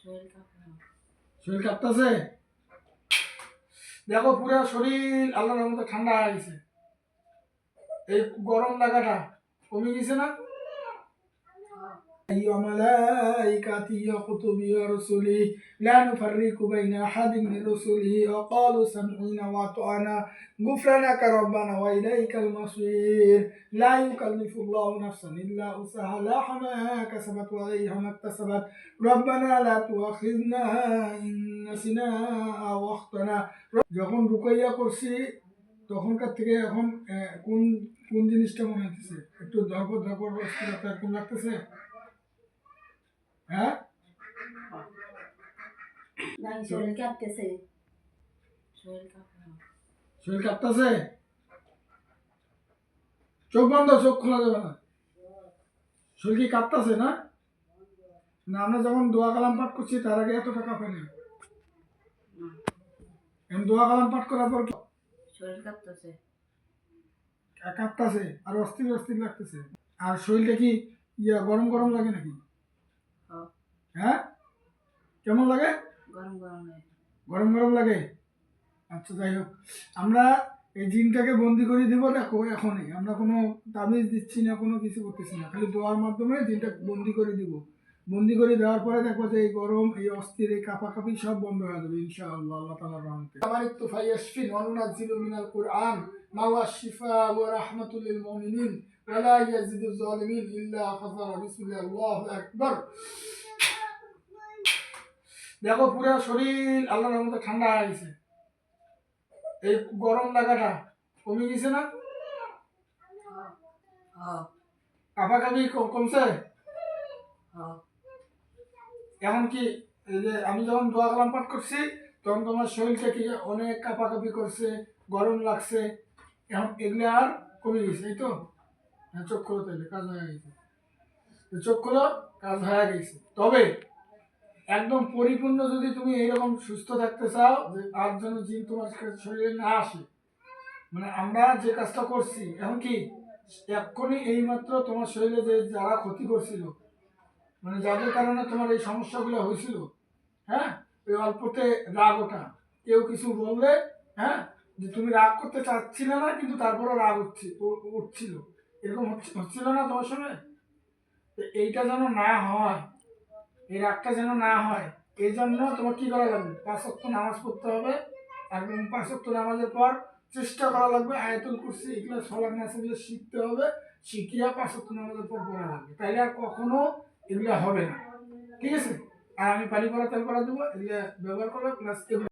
শরীর কাঁপতেছে? দেখো, পুরো শরীর আল্লাহর রহমতে ঠান্ডা হয়ে গেছে। এই গরম লাগাটা কমে গেছে না? وملائكته وكتبه ورسله لا نفرق بين أحد من رسله وقالوا سمعنا وأطعنا غفرانك ربنا وإليك المصير لا يكلف الله نفسا إلا وسعها لها ما كسبت وعليها ما اكتسبت ربنا لا تؤاخذنا إن نسينا أو أخطأنا যখন রুকাইয়া করছি তখনকার থেকে এখন আহ, কোন কোন জিনিসটা মনে হচ্ছে একটু ধরপর ধরপর অস্থিরতা এরকম লাগতেছে হ্যাঁ? শরীর কাঁপতেছে? শরীর কাঁপতেছে? চোখ বন্ধ চোখ খোলা যাবে না। শরীর কি কাঁপতেছে না? না আমরা যখন দোয়া কালাম পাঠ করছি তার আগে এতটা কাঁপে না। না, এখন দোয়া কালাম পাঠ করার পর? শরীর কাঁপতেছে। কাঁপতেছে আর অস্থির অস্থির লাগতেছে। আর শরীরটা কি ইয়া গরম গরম লাগে নাকি? হ্যাঁ? কেমন লাগে? গরম গরম লাগে। গরম গরম লাগে? আচ্ছা যাই হোক। আমরা এই জিনটাকে বন্দি করে দিব দেখো এখনই। আমরা কোনো তাবিজ দিচ্ছি না কোনো কিছু করতেছি না। খালি দোয়ার মাধ্যমে জিনটা বন্দি করে দিব। বন্দি করে দেওয়ার পরে দেখো যে এই গরম এই অস্থির এই কাপাকাপি সব বন্ধ হয়ে যাবে ইনশাআল্লাহ আল্লাহ তাআলার রহমতে। আমার একটু ফাইয়াশফিন ওয়ানুনাজ্জিলু মিনাল কুরআন মা শিফা ওয়া রাহমাতুল মুমিনিন ইয়াজিদু ইল্লা খাসারা বিসমিল্লাহ আল্লাহু আকবার। দেখো পুরো শরীর আল্লাহর রহমতে ঠান্ডা হয়ে গেছে। এই গরম লাগাটা কমে গেছে না? কাপাকাপি কমছে? হ, এখন কি এই যে আমি যখন দোয়া কালাম পাঠ করছি তখন তোমার শরীরটা কি অনেক কাপাকাপি করছে গরম লাগছে এখন এগুলো আর কমে গেছে এই তো? হ্যাঁ চোখ খোলো তাইলে কাজ হয়ে গেছে। চোখ খোলো কাজ হয়ে গেছে। তবে একদম পরিপূর্ণ যদি তুমি এইরকম সুস্থ থাকতে চাও যে আর যেন জিন তোমার শরীরে না আসে। মানে আমরা যে কাজটা করছি এখন কি? এক্ষুনি এইমাত্র তোমার শরীরে যে যারা ক্ষতি করছিল মানে যাদের কারণে তোমার এই সমস্যাগুলো হয়েছিল হ্যাঁ? ওই অল্পতে রাগ ওঠা। কেউ কিছু বললে হ্যাঁ? যে তুমি রাগ করতে চাচ্ছিলে না কিন্তু তারপরে রাগ উঠছি উঠছিল। এরকম হচ্ছি- হচ্ছিল না তোমার সঙ্গে? এইটা যেন না হয়। এই রাগটা যেন না হয়, এই জন্য তোমার কী করা লাগবে? পাঁচ ওয়াক্ত নামাজ পড়তে হবে একদম পাঁচ ওয়াক্ত নামাজের পর চেষ্টা করা লাগবে আয়তন করছি এগুলো সলার নাচগুলো শিখতে হবে, শিখিয়া পাঁচ ওয়াক্ত নামাজের পর পড়া লাগবে। তাইলে আর কখনো এগুলো হবে না। ঠিক আছে? আর আমি পানি পড়া তেল পড়া দেবো, এগুলো ব্যবহার করবে প্লাস